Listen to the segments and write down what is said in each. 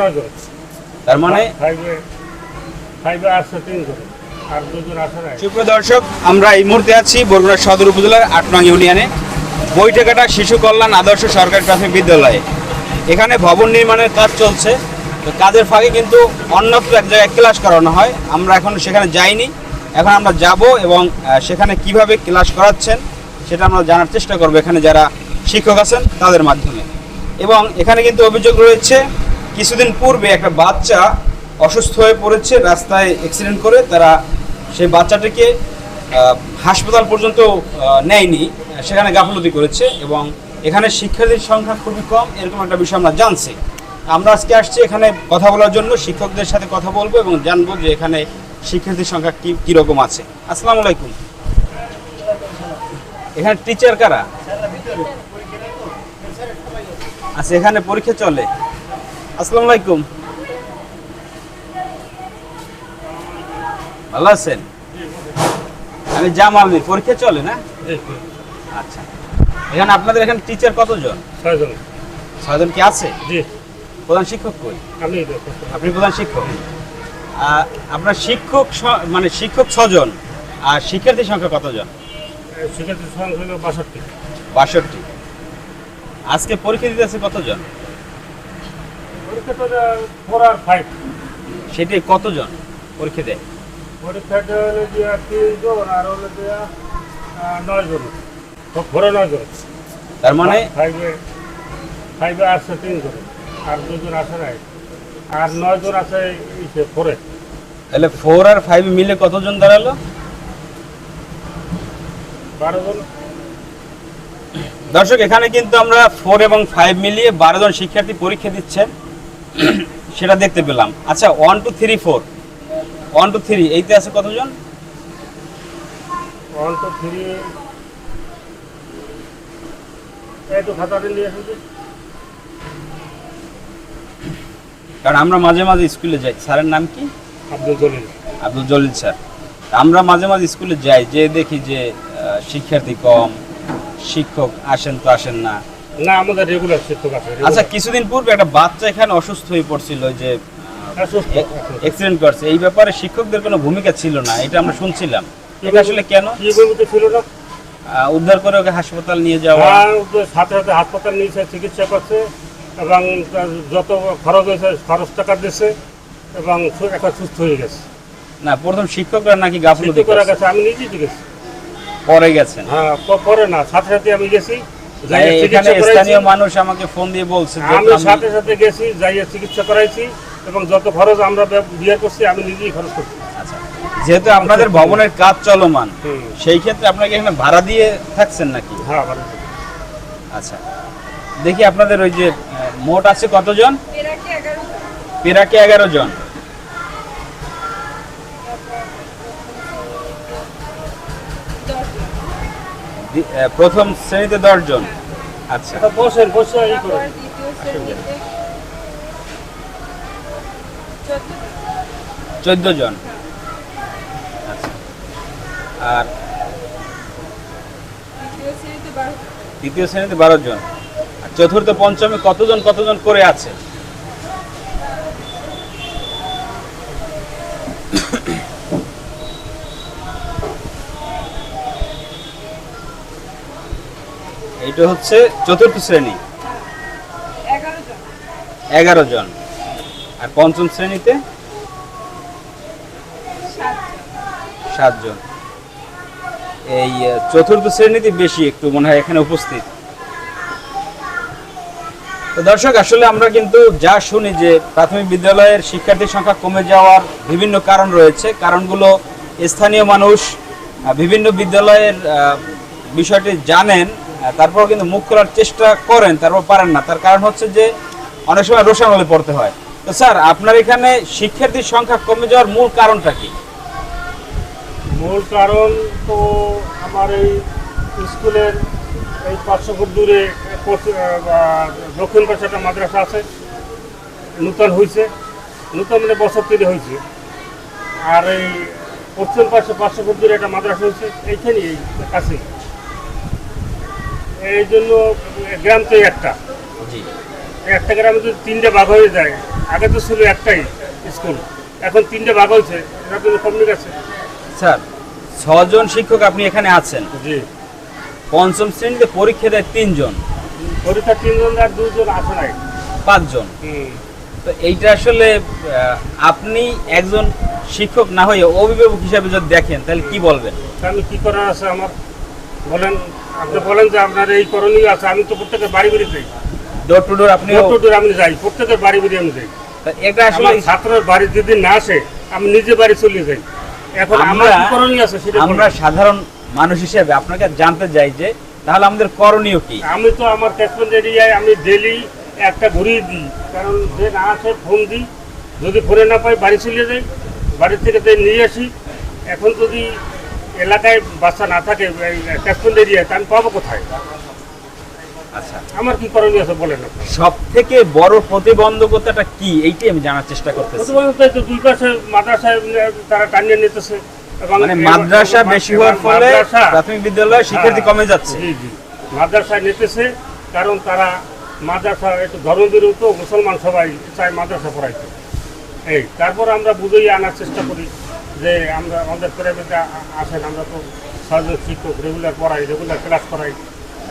নয় তার মানে? ফাইভে ফাইভে আসছে তিনজন আর দুজন আসে নাই। সুপ্রিয় দর্শক আমরা এই মুহূর্তে আছি বরগুনা সদর উপজেলার আট নং ইউনিয়নে। বইটাকাটা শিশু কল্যাণ আদর্শ সরকারি প্রাথমিক বিদ্যালয়ে। এখানে ভবন নির্মাণের কাজ চলছে। তো কাজের ফাঁকে কিন্তু অন্যত্র এক জায়গায় ক্লাস করানো হয়। আমরা এখন সেখানে যাইনি। এখন আমরা যাব এবং সেখানে কীভাবে ক্লাস করাচ্ছেন সেটা আমরা জানার চেষ্টা করব। এখানে যারা শিক্ষক আছেন তাদের মাধ্যমে। এবং এখানে কিন্তু অভিযোগ রয়েছে কিছুদিন পূর্বে একটা বাচ্চা অসুস্থ হয়ে পড়েছে, রাস্তায় অ্যাক্সিডেন্ট করে, তারা সেই বাচ্চাটিকে হাসপাতাল পর্যন্ত নেয়নি, সেখানে গাফলতি করেছে এবং এখানে শিক্ষার্থীর সংখ্যা খুবই কম, এরকম একটা বিষয় আমরা জানছি। আমরা আজকে আসছি এখানে কথা বলার জন্য, শিক্ষকদের সাথে কথা বলব এবং জানব যে এখানে শিক্ষার্থীর সংখ্যা কি, কীরকম আছে। আসসালামু আলাইকুম। এখানে টিচার কারা? আচ্ছা এখানে পরীক্ষা চলে। আসসালামু আলাইকুম। ভালো আছেন? আমি জামাল মি পরীক্ষা চলে না? আচ্ছা। এখানে আপনাদের এখানে টিচার কতজন? ছয়জন। ছয়জন কি আছে? জি। প্রধান শিক্ষক কই? আমি আপনি প্রধান শিক্ষক। আপনার শিক্ষক মানে শিক্ষক ছজন আর শিক্ষার্থীর সংখ্যা কতজন? শিক্ষার্থীর সংখ্যা বাষট্টি। বাষট্টি। আজকে পরীক্ষা দিতে আছে কতজন? পরীক্ষা তো ফোর আর ফাইভ সেটি কতজন পরীক্ষা দেয়? হলো যে তিনজন আর হলো যে নয় জন ঘোরা নয় জন তার মানে? ফাইভে ফাইভে আসছে তিনজন আর দুজন আসে নাই। আর আছে ইসে ফোরে তাহলে ফোর আর ফাইভ মিলে কতজন দাঁড়াল? দর্শক এখানে কিন্তু আমরা ফোর এবং ফাইভ মিলিয়ে বারো জন শিক্ষার্থী পরীক্ষা দিচ্ছেন। সেটা দেখতে পেলাম। আচ্ছা one two three four one two three এইতে আছে কতজন? ওয়ান টু থ্রি কারণ আমরা মাঝে মাঝে স্কুলে যাই। স্যারের নাম কি? আব্দুল জলিল। আব্দুল জলিল স্যার। আমরা মাঝে মাঝে স্কুলে যাই যে দেখি যে শিক্ষার্থী কম শিক্ষক আসেন তো আসেন না। না আমাদের রেগুলার শিক্ষক আছে আচ্ছা কিছুদিন পূর্বে একটা বাচ্চা এখানে অসুস্থ হয়ে পড়ছিল যে হ্যাঁ। অ্যাক্সিডেন্ট করছে। এই ব্যাপারে শিক্ষকদের কোনো ভূমিকা ছিল না এটা আমরা শুনছিলাম। এটা আসলে কেন? কি ভূমিকা ছিল না। উদ্ধার করে ওকে হাসপাতাল নিয়ে যাওয়া। ওদের সাথে সাথে হাসপাতাল নিয়েছে চিকিৎসা করছে এবং যত খরচ হয়েছে খরচ টাকা দিয়েছে এবং এখন সুস্থ হয়ে গেছে। না প্রথম শিক্ষকরা নাকি গাফলতি করে। গেছে আমি নিজেই দেখেছি পরে গেছেন? হ্যাঁ পরে না সাথে সাথে আমি গেছি। এখানে স্থানীয় মানুষ আমাকে ফোন দিয়ে বলছে আমি সাথে সাথে গেছি যাইয়ে চিকিৎসা করাইছি এবং যত খরচ আমরা বিয়ে করছি আমি নিজেই খরচ করছি। আচ্ছা। যেহেতু আপনাদের ভবনের কাজ চলমান সেই ক্ষেত্রে আপনাকে এখানে ভাড়া দিয়ে থাকছেন নাকি? হ্যাঁ আচ্ছা। দেখি আপনাদের ওই যে মোট আছে কতজন? পেরাকে এগারো জন। প্রথম শ্রেণীতে দশ জন আচ্ছা বসেন বসে চোদ্দ জন। আচ্ছা। আর দ্বিতীয় শ্রেণীতে বারো জন। আর চতুর্থ পঞ্চমে কতজন কতজন করে আছে? এইটা হচ্ছে চতুর্থ শ্রেণি। এগারো জন। আর পঞ্চম শ্রেণীতে? সাতজন এই চতুর্থ শ্রেণীতে বেশি একটু মনে হয় এখানে উপস্থিত। তো দর্শক, আসলে আমরা কিন্তু যা শুনি যে প্রাথমিক বিদ্যালয়ের শিক্ষার্থীর সংখ্যা কমে যাওয়ার বিভিন্ন কারণ রয়েছে। কারণগুলো স্থানীয় মানুষ বিভিন্ন বিদ্যালয়ের বিষয়টি জানেন। তারপর কিন্তু মুখ খোলার চেষ্টা করেন, তারপর পারেন না। তার কারণ হচ্ছে যে অনেক সময় রোশানলে পড়তে হয়। তো স্যার, আপনার এখানে শিক্ষার্থীর সংখ্যা কমে যাওয়ার মূল কারণটা কি? মূল কারণ তো আমার এই স্কুলের এই পাঁচশো ফুট দূরে দক্ষিণ পাশে একটা মাদ্রাসা আছে। নূতন হয়েছে নূতন মানে বছর তৈরি হয়েছে আর এই পশ্চিম পাশে পাঁচশো ফুট দূরে একটা মাদ্রাসা হয়েছে এইখানেই এই কাছেই। এই জন্য গ্রাম তো একটা। জি। একটা গ্রামে যদি তিনটে ভাগ হয়ে যায় আগে তো ছিল একটাই স্কুল এখন তিনটে ভাগ হয়েছে এটা কিন্তু কমে গেছে স্যার ছজন শিক্ষক আপনি এখানে আছেন। জি। পঞ্চম শ্রেণীতে পরীক্ষা দেয় তিনজন। পরীক্ষা তিনজন আর দুজন আসে নাই। পাঁচজন। হুম। তো এইটা আসলে আপনি একজন শিক্ষক না হয়ে অভিভাবক হিসাবে যদি দেখেন তাহলে কি বলবেন? তা আমি কি করার আছে আমার? বলেন। আপনি বলেন যে আপনার এই করণীয় আছে আমি তো প্রত্যেকের বাড়ি বাড়ি যাই। ডোর টু ডোর আপনি ডোর টু ডোর আমি যাই প্রত্যেকের বাড়ি বাড়ি আমি যাই। এটা আসলে ছাত্রের বাড়ি যদি না আসে আমি নিজে বাড়ি চলে যাই। এখন আমার করণীয় আছে সেটা আমরা সাধারণ মানুষ হিসেবে আপনাকে জানতে চাই যে তাহলে আমাদের করণীয় কি? আমি তো আমার ক্যাশমেন্ট এরিয়ায় আমি ডেলি একটা ঘুরিয়ে দিই। কারণ যে না আছে ফোন দিই। যদি ফোনে না পাই বাড়ি চলে যাই। বাড়ি থেকে তো নিয়ে আসি। এখন যদি এলাকায় বাচ্চা না থাকে ক্যাশমেন্ট এরিয়ায় তা আমি পাবো কোথায়? আচ্ছা। আমার কি করণীয় আছে বলেন সব থেকে বড় প্রতিবন্ধকতাটা কি? আমি জানার চেষ্টা করতেছি। প্রতিবন্ধকতা তো দুই পাশে মাদ্রাসায় তারা টানিয়ে নিতেছে। মানে মাদ্রাসা বেশি হওয়ার ফলে প্রাথমিক বিদ্যালয়ে শিক্ষার্থী হ্যাঁ, কমে যাচ্ছে। জি জি। মাদ্রাসায় নিতেছে কারণ তারা মাদ্রাসা একটু মুসলমান সবাই চায় মাদ্রাসা পড়াইতে। এই তারপর আমরা বুঝেই আনার চেষ্টা করি। যে আমরা আমাদের প্রাইভেটে আসেন আমরা তো সহযোগ শিক্ষক রেগুলার পড়াই রেগুলার ক্লাস করাই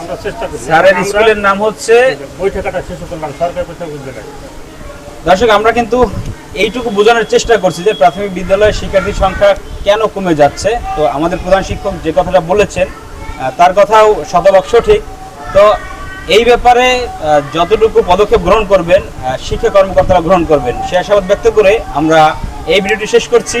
আমরা চেষ্টা করি। স্যারের স্কুলের নাম হচ্ছে বৈঠকটা শেষ করলাম সরকারি পরীক্ষা বুঝতে দর্শক আমরা কিন্তু এইটুকু বোঝানোর চেষ্টা করছি যে প্রাথমিক বিদ্যালয়ের শিক্ষার্থীর সংখ্যা কেন কমে যাচ্ছে। তো আমাদের প্রধান শিক্ষক যে কথাটা বলেছেন তার কথাও শতভাগ সঠিক। তো এই ব্যাপারে যতটুকু পদক্ষেপ গ্রহণ করবেন শিক্ষা কর্মকর্তারা গ্রহণ করবেন সে আশাবাদ ব্যক্ত করে আমরা এই ভিডিওটি শেষ করছি।